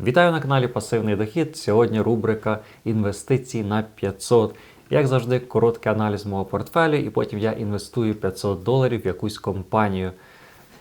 Вітаю на каналі Пасивний Дохід. Сьогодні рубрика інвестиції на 500. Як завжди, короткий аналіз мого портфелю, і потім я інвестую 500 доларів в якусь компанію.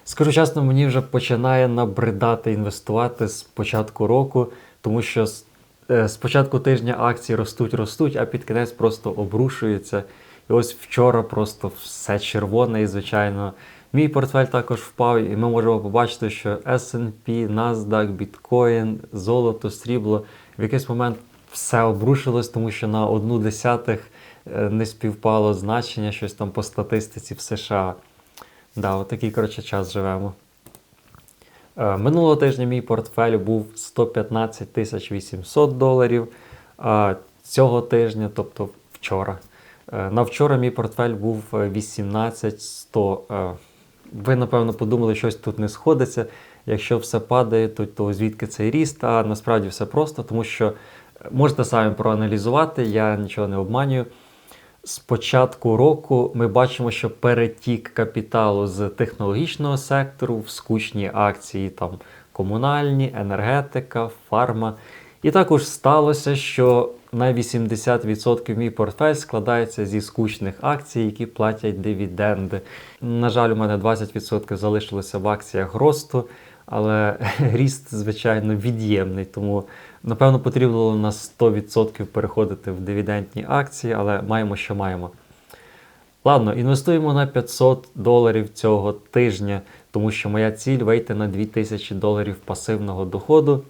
Скажу чесно, мені вже починає набридати інвестувати з початку року, тому що з, е, початку тижня акції ростуть, ростуть, а під кінець просто обрушуються. І ось вчора просто все червоне і, звичайно, мій портфель також впав, і ми можемо побачити, що S&P, NASDAQ, Bitcoin, золото, срібло в якийсь момент все обрушилось, тому що на одну десятих е, не співпало значення щось там по статистиці в США. Да, отакий, коротше, час живемо. Е, Минулого тижня мій портфель був 115 тисяч 800 доларів. Цього тижня, тобто вчора. е, На вчора мій портфель був е, 18 100. Е, Ви, напевно, подумали, щось тут не сходиться. Якщо все падає, то, то звідки цей ріст? А насправді все просто, тому що е, можете самі проаналізувати, я нічого не обманюю. З початку року ми бачимо, що перетік капіталу з технологічного сектору в скучні акції, там комунальні, енергетика, фарма. І також сталося, що на 80% мій портфель складається зі скучних акцій, які платять дивіденди. На жаль, у мене 20% залишилося в акціях росту, але ріст, звичайно, від'ємний. Тому, напевно, потрібно було на 100% переходити в дивідендні акції, але маємо, що маємо. Ладно, інвестуємо на 500 доларів цього тижня, тому що моя ціль вийти на 2000 доларів пасивного доходу.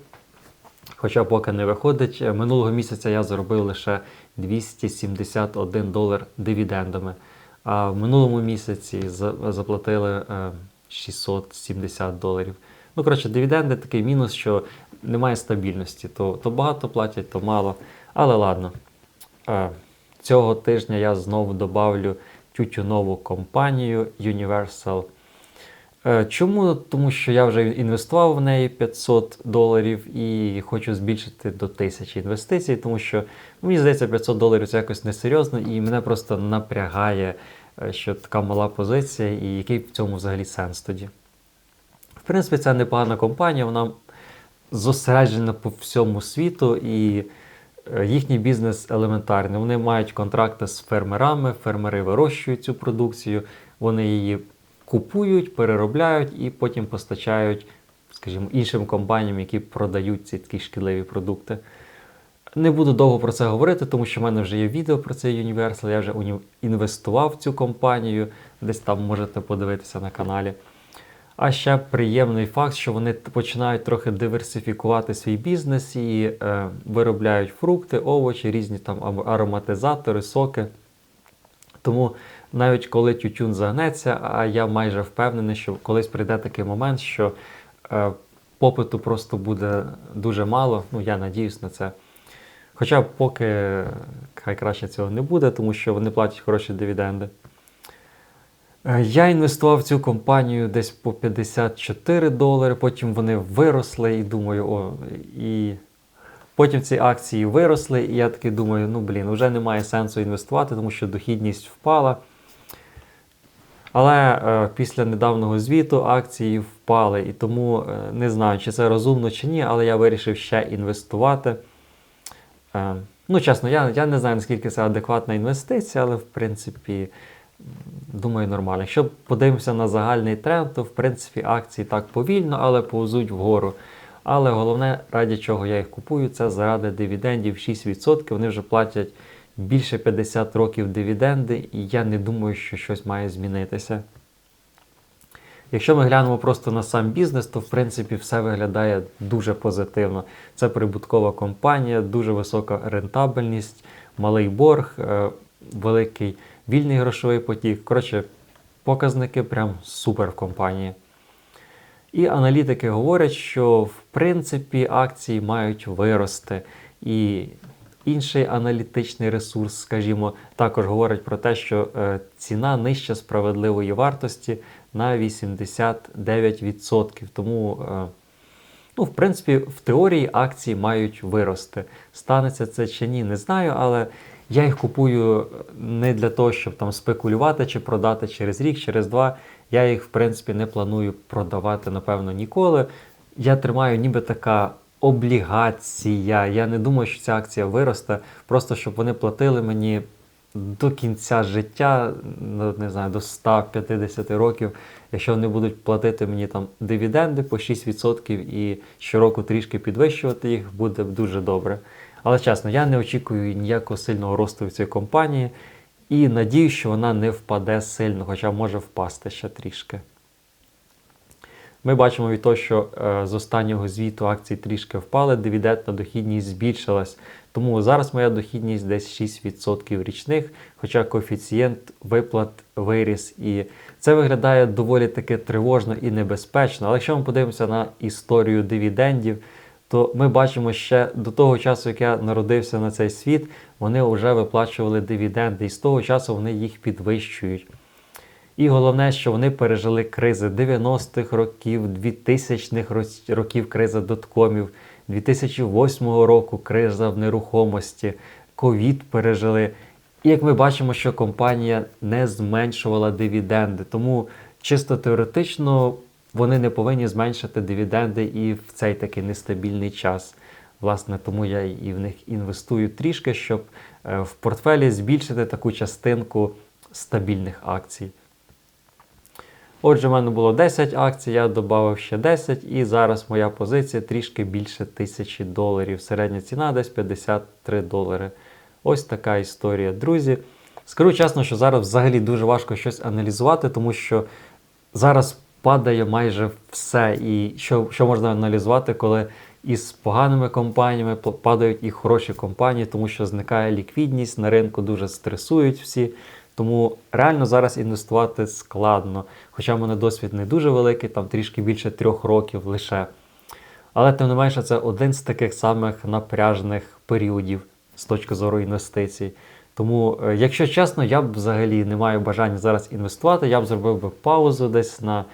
Хоча поки не виходить, Е, минулого місяця я заробив лише 271 долар дивідендами. А в минулому місяці заплатили е, 670 доларів. Ну, коротше, дивіденди такий мінус, що немає стабільності. То, то багато платять, то мало. Але ладно. Е, Цього тижня я знову добавлю тютюнову компанію Universal. Е, Чому? Тому що я вже інвестував в неї 500 доларів і хочу збільшити до 1000 інвестицій, тому що мені здається, 500 доларів це якось несерйозно, і мене просто напрягає, е, що така мала позиція, і який в цьому взагалі сенс тоді. В принципі, це непогана компанія, вона зосереджена по всьому світу, і е, їхній бізнес елементарний. Вони мають контракти з фермерами, фермери вирощують цю продукцію, вони її купують, переробляють і потім постачають, скажімо, іншим компаніям, які продають ці такі шкідливі продукти. Не буду довго про це говорити, тому що в мене вже є відео про цей Universal, я вже інвестував в цю компанію, десь там можете подивитися на каналі. А ще приємний факт, що вони починають трохи диверсифікувати свій бізнес і е, виробляють фрукти, овочі, різні там ароматизатори, соки. Тому навіть коли тютюн загнеться, а я майже впевнений, що колись прийде такий момент, що е, попиту просто буде дуже мало. Ну, я надіюсь на це. Хоча поки хай краще цього не буде, тому що вони платять хороші дивіденди. Е, Я інвестував в цю компанію десь по 54 долари, потім вони виросли і думаю, о, і потім ці акції виросли, і я таки думаю, ну блін, вже немає сенсу інвестувати, тому що дохідність впала. Але е, після недавнього звіту акції впали, і тому е, не знаю, чи це розумно чи ні, але я вирішив ще інвестувати. Е, ну, чесно, я, я не знаю, наскільки це адекватна інвестиція, але в принципі, думаю, нормально. Якщо подивимося на загальний тренд, то в принципі акції так повільно, але повзуть вгору. Але головне, раді чого я їх купую, це заради дивідендів 6%. Вони вже платять більше 50 років дивіденди, і я не думаю, що щось має змінитися. Якщо ми глянемо просто на сам бізнес, то в принципі все виглядає дуже позитивно. Це прибуткова компанія, дуже висока рентабельність, малий борг, е, великий вільний грошовий потік. Коротше, показники прям супер в компанії. І аналітики говорять, що в принципі акції мають вирости. І інший аналітичний ресурс, скажімо, також говорить про те, що е, ціна нижче справедливої вартості на 89%. Тому, е, ну, в принципі, в теорії акції мають вирости. Станеться це чи ні, не знаю, але я їх купую не для того, щоб там спекулювати чи продати через рік, через два. Я їх, в принципі, не планую продавати, напевно, ніколи. Я тримаю ніби така облігація. Я не думаю, що ця акція виросте, просто щоб вони платили мені до кінця життя, ну, не знаю, до 150 років, якщо вони будуть платити мені там дивіденди по 6% і щороку трішки підвищувати їх, буде дуже добре. Але чесно, я не очікую ніякого сильного росту в цій компанії і надію, що вона не впаде сильно, хоча може впасти ще трішки. Ми бачимо від того, що е, з останнього звіту акції трішки впали, дивідендна дохідність збільшилась. Тому зараз моя дохідність десь 6% річних, хоча коефіцієнт виплат виріс. І це виглядає доволі таки тривожно і небезпечно. Але якщо ми подивимося на історію дивідендів, то ми бачимо ще до того часу, як я народився на цей світ, вони вже виплачували дивіденди, і з того часу вони їх підвищують. І головне, що вони пережили кризи 90-х років, 2000-х років криза доткомів, 2008 року криза в нерухомості, ковід пережили. І як ми бачимо, що компанія не зменшувала дивіденди. Тому чисто теоретично вони не повинні зменшити дивіденди і в цей такий нестабільний час. Власне, тому я і в них інвестую трішки, щоб е, в портфелі збільшити таку частинку стабільних акцій. Отже, в мене було 10 акцій, я додав ще 10, і зараз моя позиція трішки більше тисячі доларів. Середня ціна десь 53 долари. Ось така історія, друзі. Скажу чесно, що зараз взагалі дуже важко щось аналізувати, тому що зараз падає майже все. І що, що можна аналізувати, коли із поганими компаніями падають і хороші компанії, тому що зникає ліквідність, на ринку дуже стресують всі. Тому реально зараз інвестувати складно. Хоча в мене досвід не дуже великий, там трішки більше трьох років лише. Але тим не менше, це один з таких самих напряжних періодів з точки зору інвестицій. Тому, е, якщо чесно, я б взагалі не маю бажання зараз інвестувати. Я б зробив би паузу десь на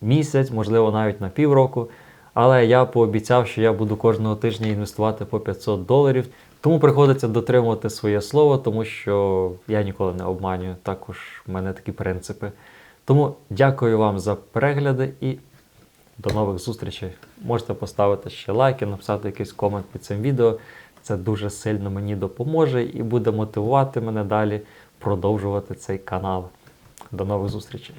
місяць, можливо, навіть на півроку. Але я пообіцяв, що я буду кожного тижня інвестувати по 500 доларів. Тому приходиться дотримувати своє слово, тому що я ніколи не обманюю. Також в мене такі принципи. Тому дякую вам за перегляди і до нових зустрічей. Можете поставити ще лайки, написати якийсь комент під цим відео. Це дуже сильно мені допоможе і буде мотивувати мене далі продовжувати цей канал. До нових зустрічей!